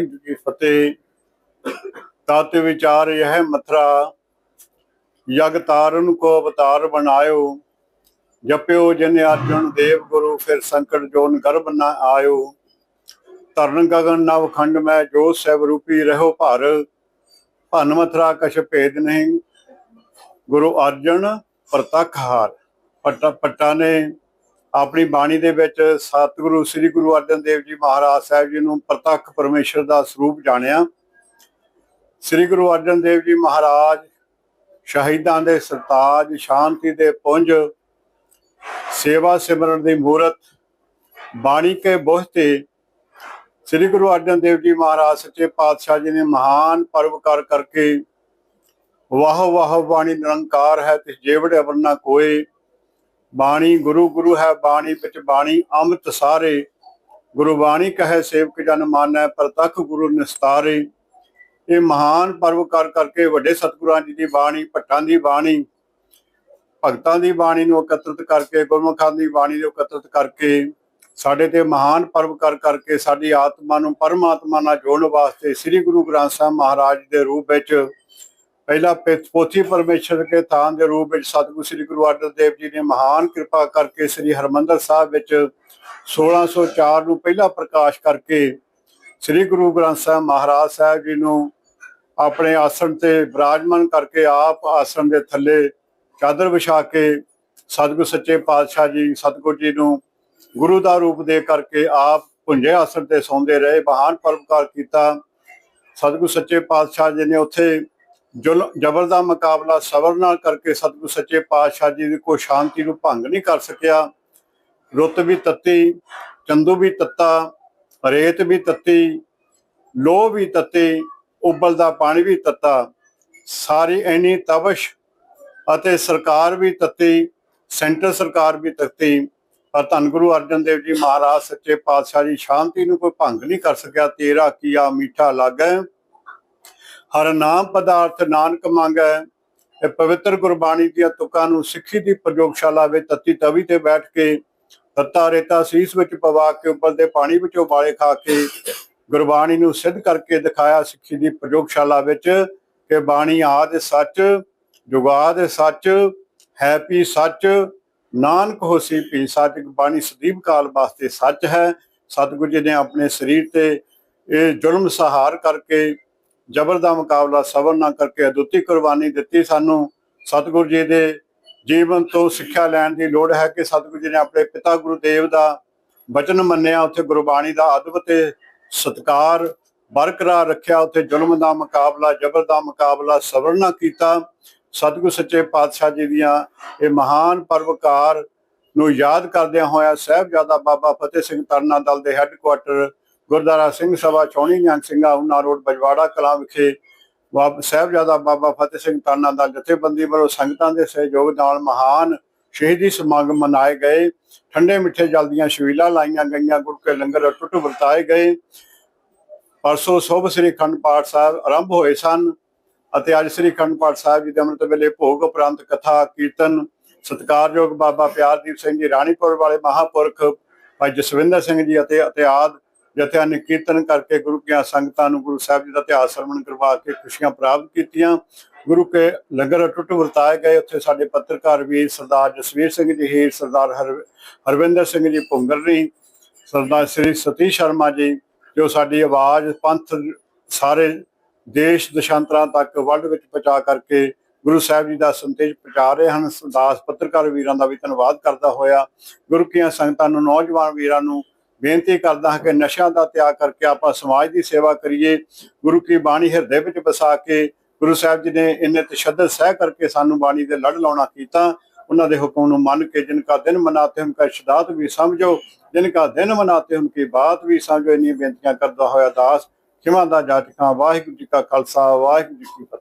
ਵਾਹਿਗੁਰੂ ਜੀ ਫਤਿਹ। ਤਤ ਵਿਚਾਰ ਇਹ ਮਥਰਾ, ਯਗ ਤਾਰਨ ਕੋ ਅਵਤਾਰ ਬਣਾਇਓ, ਜਪਿਓ ਜਿਨ ਅਰਜੁਨ ਦੇਵ ਗੁਰੂ ਫਿਰ ਸੰਕਟ ਜੋਨ ਗਰਭ ਨਾ ਆਇਓ। ਧਰਨ ਗਗਨ ਨਵ ਖੰਡ ਮੈਂ ਜੋ ਸਹਿਬ ਰੂਪੀ ਰਹੋ ਭਰ, ਭਨ ਮਥਰਾ ਕਛ ਭੇਦ ਨਹੀਂ। ਗੁਰੂ ਅਰਜਨ ਪ੍ਰਤੱਖ ਹਾਰ ਪੱਟਾ ਪੱਟਾ ਨੇ ਆਪਣੀ ਬਾਣੀ ਦੇ ਵਿੱਚ ਸਤਿਗੁਰੂ, ਸ੍ਰੀ ਗੁਰੂ ਅਰਜਨ ਦੇਵ ਜੀ ਮਹਾਰਾਜ ਸਾਹਿਬ ਜੀ ਨੂੰ ਪ੍ਰਤੱਖ ਪਰਮੇਸ਼ਰ ਦਾ ਸਰੂਪ ਜਾਣਿਆ। ਸ੍ਰੀ ਗੁਰੂ ਅਰਜਨ ਦੇਵ ਜੀ ਮਹਾਰਾਜ ਸ਼ਹੀਦਾਂ ਦੇ ਸਰਤਾਜ, ਸ਼ਾਂਤੀ ਦੇ ਪੁੰਜ, ਸੇਵਾ ਸਿਮਰਨ ਦੀ ਮੂਰਤ, ਬਾਣੀ ਕੇ ਬੋਹਤੇ, ਸ੍ਰੀ ਗੁਰੂ ਅਰਜਨ ਦੇਵ ਜੀ ਮਹਾਰਾਜ ਸੱਚੇ ਪਾਤਸ਼ਾਹ ਜੀ ਨੇ ਮਹਾਨ ਪਰਵਕਾਰ ਕਰਕੇ ਵਾਹ ਵਾਹ ਬਾਣੀ ਨਿਰੰਕਾਰ ਹੈ, ਤਿਸ ਜੇਵੜ ਅਵਰਨਾ ਕੋਏ। ਬਾਣੀ ਗੁਰੂ ਗੁਰੂ ਹੈ ਬਾਣੀ ਵਿੱਚ ਬਾਣੀ ਅੰਮ੍ਰਿਤ ਸਾਰੇ। ਗੁਰੂ ਬਾਣੀ ਕਹੇ ਸੇਵਕ ਜਨ ਮਾਨੈ ਪ੍ਰਤੱਖ ਗੁਰੂ ਨਿਸਤਾਰੇ। ਇਹ ਮਹਾਨ ਪਰਵਕਾਰ ਕਰਕੇ ਵੱਡੇ ਸਤਿਗੁਰਾਂ ਜੀ ਦੀ ਬਾਣੀ, ਭੱਟਾਂ ਦੀ ਬਾਣੀ, ਭਗਤਾਂ ਦੀ ਬਾਣੀ ਨੂੰ ਇਕੱਤਰਿਤ ਕਰਕੇ, ਗੁਰਮੁਖਾਂ ਦੀ ਬਾਣੀ ਨੂੰ ਇਕੱਤਰਿਤ ਕਰਕੇ, ਸਾਡੇ ਤੇ ਮਹਾਨ ਪਰਵ ਕਰ ਕਰਕੇ ਸਾਡੀ ਆਤਮਾ ਨੂੰ ਪਰਮਾਤਮਾ ਨਾਲ ਜੋੜਨ ਵਾਸਤੇ ਸ੍ਰੀ ਗੁਰੂ ਗ੍ਰੰਥ ਸਾਹਿਬ ਮਹਾਰਾਜ ਦੇ ਰੂਪ ਵਿੱਚ ਪਹਿਲਾ ਪਿ- ਪੋਥੀ ਪਰਮੇਸ਼ਰ ਕੇ ਥਾਨ ਦੇ ਰੂਪ ਵਿੱਚ ਸਤਿਗੁਰੂ ਸ੍ਰੀ ਗੁਰੂ ਅਰਜਨ ਦੇਵ ਜੀ ਨੇ ਮਹਾਨ ਕਿਰਪਾ ਕਰਕੇ ਸ੍ਰੀ ਹਰਮੰਦਰ ਸਾਹਿਬ ਵਿੱਚ 1604 ਨੂੰ ਪਹਿਲਾ ਪ੍ਰਕਾਸ਼ ਕਰਕੇ ਸ੍ਰੀ ਗੁਰੂ ਗ੍ਰੰਥ ਸਾਹਿਬ ਮਹਾਰਾਜ ਸਾਹਿਬ ਜੀ ਨੂੰ ਆਪਣੇ ਆਸਣ ਤੇ ਵਿਰਾਜਮਾਨ ਕਰਕੇ ਆਪ ਆਸਣ ਦੇ ਥੱਲੇ ਚਾਦਰ ਵਿਛਾ ਕੇ ਸਤਿਗੁਰ ਸੱਚੇ ਪਾਤਸ਼ਾਹ ਜੀ, ਸਤਿਗੁਰ ਜੀ ਨੂੰ ਗੁਰੂ ਦਾ ਰੂਪ ਦੇ ਕਰਕੇ ਆਪ ਭੁੰਜੇ ਆਸਣ ਤੇ ਸੌਂਦੇ ਰਹੇ, ਮਹਾਨ ਪਰਮਕਾਰ ਕੀਤਾ। ਸਤਿਗੁਰ ਸੱਚੇ ਪਾਤਸ਼ਾਹ ਜੀ ਨੇ ਉੱਥੇ ਜ਼ਬਰ ਦਾ ਮੁਕਾਬਲਾ ਸਬਰ ਨਾਲ ਕਰਕੇ ਸਤਿਗੁਰ ਸੱਚੇ ਪਾਤਸ਼ਾਹ ਜੀ ਦੀ ਕੋਈ ਸ਼ਾਂਤੀ ਨੂੰ ਭੰਗ ਨਹੀਂ ਕਰ ਸਕਿਆ। ਰੁੱਤ ਵੀ ਤੱਤੀ, ਚੰਦੂ ਵੀ ਤੱਤਾ, ਰੇਤ ਵੀ ਤੱਤੀ, ਲੋਹ ਵੀ ਤੱਤੀ ਉਬਲਦਾ ਪਾਣੀ ਵੀ ਤੱਤਾ। ਸਾਰੀ ਐਨੀ ਤਵਸ਼ ਅਤੇ ਸਰਕਾਰ ਵੀ ਤੱਤੀ, ਸੈਂਟਰ ਸਰਕਾਰ ਵੀ ਤੱਤੀ। ਪਰ ਧੰਨ ਗੁਰੂ ਅਰਜਨ ਦੇਵ ਜੀ ਮਹਾਰਾਜ, ਸੱਚੇ ਪਾਤਸ਼ਾਹ ਜੀ ਸ਼ਾਂਤੀ ਨੂੰ ਕੋਈ ਭੰਗ ਨਹੀਂ ਕਰ ਸਕਿਆ। ਤੇਰਾ ਕੀਆ ਮਿੱਠਾ ਲੱਗੈ। ਹਰ ਨਾਮ ਪਦਾਰਥ ਨਾਨਕ ਮੰਗੈ। ਇਹ ਪਵਿੱਤਰ ਗੁਰਬਾਣੀ ਦੀਆਂ ਤੁਕਾਂ ਨੂੰ ਸਿੱਖੀ ਦੀ ਪ੍ਰਯੋਗਸ਼ਾਲਾ ਵਿੱਚ ਤੱਤੀ ਤਵੀ ਤੇ ਬੈਠ ਕੇ ਤੱਤਾ ਰੇਤਾ ਸੀਸ ਵਿੱਚ ਪਵਾ ਕੇ ਉੱਪਰ ਦੇ ਪਾਣੀ ਵਿੱਚੋਂ ਬਾਲੇ ਖਾ ਕੇ ਗੁਰਬਾਣੀ ਨੂੰ ਸਿੱਧ ਕਰਕੇ ਦਿਖਾਇਆ ਸਿੱਖੀ ਦੀ ਪ੍ਰਯੋਗਸ਼ਾਲਾ ਵਿੱਚ ਕਿ ਬਾਣੀ ਆਦ ਸੱਚ ਜੁਗਾਦ ਸੱਚ ਹੈਪੀ ਸੱਚ, ਨਾਨਕ ਹੋਸੀ ਪੀ ਸੱਚ। ਬਾਣੀ ਸਦੀਪ ਕਾਲ ਵਾਸਤੇ ਸੱਚ ਹੈ। ਸਤਿਗੁਰੂ ਜੀ ਨੇ ਆਪਣੇ ਸਰੀਰ ਤੇ ਇਹ ਜ਼ੁਲਮ ਸਹਾਰ ਕਰਕੇ ਜ਼ਬਰ ਦਾ ਮੁਕਾਬਲਾ ਸਬਰ ਨਾ ਕਰਕੇ ਅਦੁੱਤੀ ਕੁਰਬਾਨੀ ਦਿੱਤੀ ਸਾਨੂੰ। ਸਤਿਗੁਰੂ ਜੀ ਦੇ ਜੀਵਨ ਤੋਂ ਸਿੱਖਿਆ ਲੈਣ ਦੀ ਲੋੜ ਹੈ ਕਿ ਸਤਿਗੁਰੂ ਜੀ ਨੇ ਆਪਣੇ ਪਿਤਾ ਗੁਰੂ ਦੇਵ ਦਾ ਬਚਨ ਮੰਨਿਆ, ਉੱਥੇ ਗੁਰਬਾਣੀ ਦਾ ਅਦਬ ਤੇ ਸਤਕਾਰ ਬਰਕਰਾਰ ਰੱਖਿਆ, ਉੱਥੇ ਜ਼ੁਲਮ ਦਾ ਮੁਕਾਬਲਾ, ਜ਼ਬਰ ਦਾ ਮੁਕਾਬਲਾ ਸਬਰ ਨਾ ਕੀਤਾ। ਸਤਿਗੁਰੂ ਸੱਚੇ ਪਾਤਸ਼ਾਹ ਜੀ ਦੀਆਂ ਇਹ ਮਹਾਨ ਪਰਵਕਾਰ ਨੂੰ ਯਾਦ ਕਰਦਿਆਂ ਹੋਇਆ ਸਾਹਿਬਜ਼ਾਦਾ ਬਾਬਾ ਫਤਿਹ ਸਿੰਘ ਤਰਨਾ ਦਲ ਦੇ ਹੈੱਡਕੁਆਟਰ ਗੁਰਦਾਰਾ ਸਿੰਘ ਸਭਾ ਚੌਣੀ ਨਿਹੰਗ ਸਿੰਘਾ ਉਨਾ ਰੋਡ ਬਜਵਾੜਾ ਕਲਾਂ ਵਿਖੇ ਸਾਹਿਬਜ਼ਾਦਾ ਬਾਬਾ ਫਤਿਹ ਸਿੰਘ ਤਾਨਾ ਦਲ ਜਥੇਬੰਦੀ ਵੱਲੋਂ ਸੰਗਤਾਂ ਦੇ ਸਹਿਯੋਗ ਨਾਲ ਮਹਾਨ ਸ਼ਹੀਦੀ ਸਮਾਗਮ ਮਨਾਏ ਗਏ। ਠੰਡੇ ਮਿੱਠੇ ਜਲ ਦੀਆਂ ਛਬੀਲਾਂ ਲਾਈਆਂ ਗਈਆਂ ਗੁਰੂ ਲੰਗਰ ਅਟੁੱਟ ਵਰਤਾਏ ਗਏ। ਪਰਸੋਂ ਸੁਭ ਸ੍ਰੀ ਖੰਡ ਪਾਠ ਸਾਹਿਬ ਆਰੰਭ ਹੋਏ ਸਨ ਅਤੇ ਅੱਜ ਸ੍ਰੀ ਖੰਡ ਪਾਠ ਸਾਹਿਬ ਜੀ ਦੇ ਅੰਮ੍ਰਿਤ ਵੇਲੇ ਭੋਗ ਉਪਰੰਤ ਕਥਾ, ਕੀਰਤਨ, ਸਤਿਕਾਰਯੋਗ ਬਾਬਾ ਪਿਆਰਦੀਪ ਸਿੰਘ ਜੀ, ਰਾਣੀਪੁਰ ਵਾਲੇ ਮਹਾਪੁਰਖ ਭਾਈ ਜਸਵਿੰਦਰ ਸਿੰਘ ਜੀ ਅਤੇ ਅਤੇ ਆਦ ਜਥਿਆਂ ਨੇ ਕੀਰਤਨ ਕਰਕੇ ਗੁਰੂ ਕੀਆਂ ਸੰਗਤਾਂ ਨੂੰ ਗੁਰੂ ਸਾਹਿਬ ਜੀ ਦਾ ਇਤਿਹਾਸ ਸਰਵਣ ਕਰਵਾ ਕੇ ਖੁਸ਼ੀਆਂ ਪ੍ਰਾਪਤ ਕੀਤੀਆਂ। ਗੁਰੂ ਕੇ ਲੰਗਰ ਟੁੱਟ ਵਰਤਾਏ ਗਏ। ਉੱਥੇ ਸਾਡੇ ਪੱਤਰਕਾਰ ਵੀਰ ਸਰਦਾਰ ਜਸਵੀਰ ਸਿੰਘ ਜੀ, ਹੀਰ ਸਰਦਾਰ ਹਰ, ਹਰਵਿੰਦਰ ਸਿੰਘ ਜੀ ਭੁੰਗਰਨੀ ਸਰਦਾਰ ਸ੍ਰੀ ਸਤੀਸ਼ ਸ਼ਰਮਾ ਜੀ, ਜੋ ਸਾਡੀ ਆਵਾਜ਼ ਪੰਥ ਸਾਰੇ ਦੇਸ਼ ਦਸ਼ਾਂਤਰਾਂ ਤੱਕ ਵਰਲਡ ਵਿੱਚ ਪਹੁੰਚਾ ਕਰਕੇ ਗੁਰੂ ਸਾਹਿਬ ਜੀ ਦਾ ਸੰਦੇਸ਼ ਪਹੁੰਚਾ ਰਹੇ ਹਨ। ਸਰਦਾਸ ਪੱਤਰਕਾਰ ਵੀਰਾਂ ਦਾ ਵੀ ਧੰਨਵਾਦ ਕਰਦਾ ਹੋਇਆ। ਗੁਰੂ ਕੀਆਂ ਸੰਗਤਾਂ ਨੂੰ, ਨੌਜਵਾਨ ਵੀਰਾਂ ਨੂੰ ਬੇਨਤੀ ਕਰਦਾ ਹਾਂ ਕਿ ਨਸ਼ਿਆਂ ਦਾ ਤਿਆਗ ਕਰਕੇ ਆਪਾਂ ਸਮਾਜ ਦੀ ਸੇਵਾ ਕਰੀਏ, ਗੁਰੂ ਕੀ ਬਾਣੀ ਹਿਰਦੇ ਵਿੱਚ ਵਸਾ ਕੇ ਗੁਰੂ ਸਾਹਿਬ ਜੀ ਨੇ ਇੰਨੇ ਤਸ਼ੱਦਦ ਸਹਿ ਕਰਕੇ ਸਾਨੂੰ ਬਾਣੀ ਦੇ ਲੜ ਲਾਉਣਾ ਕੀਤਾ। ਉਹਨਾਂ ਦੇ ਹੁਕਮ ਨੂੰ ਮੰਨ ਕੇ ਜਿਨ ਕਾ ਦਿਨ ਮਨਾਤੇ ਹਮ ਕਾ ਸ਼ਦਾਤ ਵੀ ਸਮਝੋ, ਜਿਨ ਕਾ ਦਿਨ ਮਨਾਤੇ ਹਮ ਕੀ ਬਾਤ ਵੀ ਸਮਝੋ। ਇੰਨੀਆਂ ਬੇਨਤੀਆਂ ਕਰਦਾ ਹੋਇਆ ਦਾਸ, ਖਿਮਾ ਦਾ ਜਾਚਕਾਂ ਵਾਹਿਗੁਰੂ ਜੀ ਕਾ ਖਾਲਸਾ, ਵਾਹਿਗੁਰੂ ਜੀ ਕੀ ਫਤਿਹ।